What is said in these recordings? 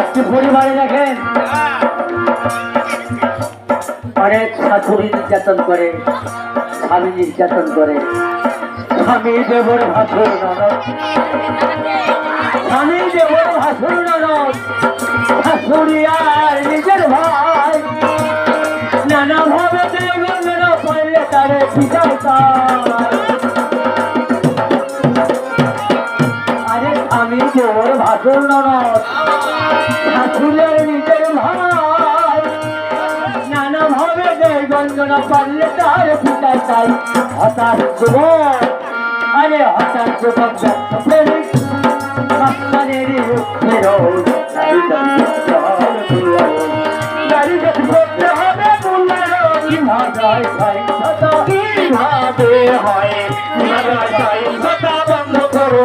একটি পরিবারে দেখেন, অনেক শাশুড়ি নির্যাতন করে, স্বামী নির্যাতন করে। স্বামী দেবর ভাসুর স্বামী দেবর ভাসুর ননদ আর নিজের ভাই। নানা ভাবে দেবর পাইলে তারে পিতাই দেবর ভাসুর ননদ শাশুড়ের নিজের ভাই। নানা ভাবে দেয় গঞ্জনা পারলে তার পিতাই তাই হঠাৎ যুবক আরে হঠাৎ যুবক ব্যর্থ প্রেমিক রূপে রোজ গাড়ি করতে হবে কীভাবে হয় কীভাবে হয়? কীভাবে হয় বন্ধ করো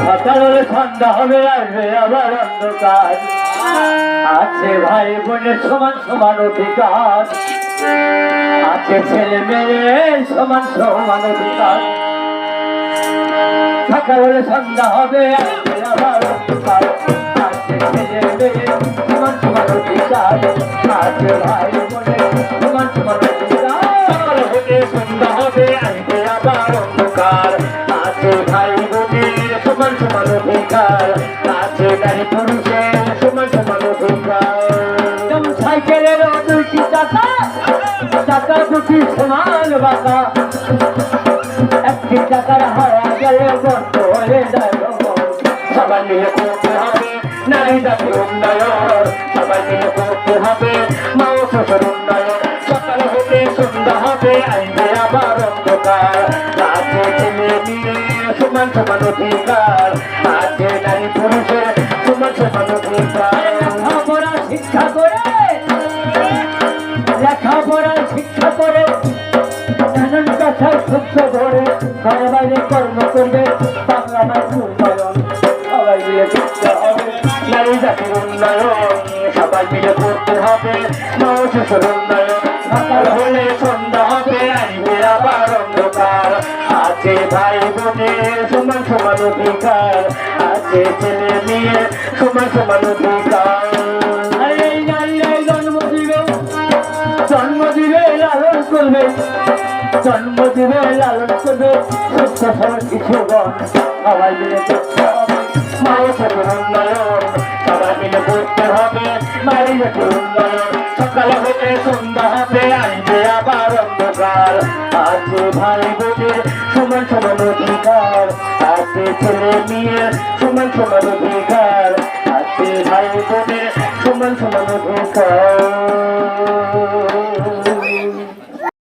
সকাল ঠান্ডা হবে আসবে আবার অন্ধকার। আছে ভাই বোনের সমান সমান অধিকার। আছে ছেলে মেয়ের সমান সমান অধিকার। সকাল সন্ধ্যা হবে আসবে আবার অন্ধকার। আছে ছেলে মেয়ের সমান সমান অধিকার। আছে ভাই সমান অধিকার আছে নারী পুরুষের সমান সমান অধিকার। সাইকেলের দুইটি চাকা চাকা দুটি সমান বাঁকা। একটি চাকার হাওয়া গেলে বন্ধ হয়ে যায়। সবাই মিলে করতে হবে নারী জাতির উন্নয়ন সবাই মিলে করতে হবে মা শ্বশুর সমান সমান অধিকার। আছে নারী পুরুষের সমান সমান অধিকার। লেখাপড়া শিক্ষা করে, লেখাপড়া শিক্ষা করে, নানান কথায় সূত্র ধরে ঘরে বাইরে কর্ম করবে, বাংলা ভাষার উন্নয়ন, সবাই মিলে করতে হবে। নারী জাতির উন্নয়ন, সবাই মিলে করতে হবে। নৌ উন্নয়ন আছে ভাই বোনের সমান সমান অধিকার। আছে ছেলে মেয়ে, সমান সমান অধিকার। জন্ম দিবে। লালন করবে। সবল কিছু সবাই মিলে মায়ের সাথে সবাই মিলে করতে হবে। জাতির উন্নয়ন আছে ভাই বোনের সমান সমান অধিকার, আছে ছেলে মেয়ে সমান সমান অধিকার আছে ভাই বোনের সমান সমান অধিকার।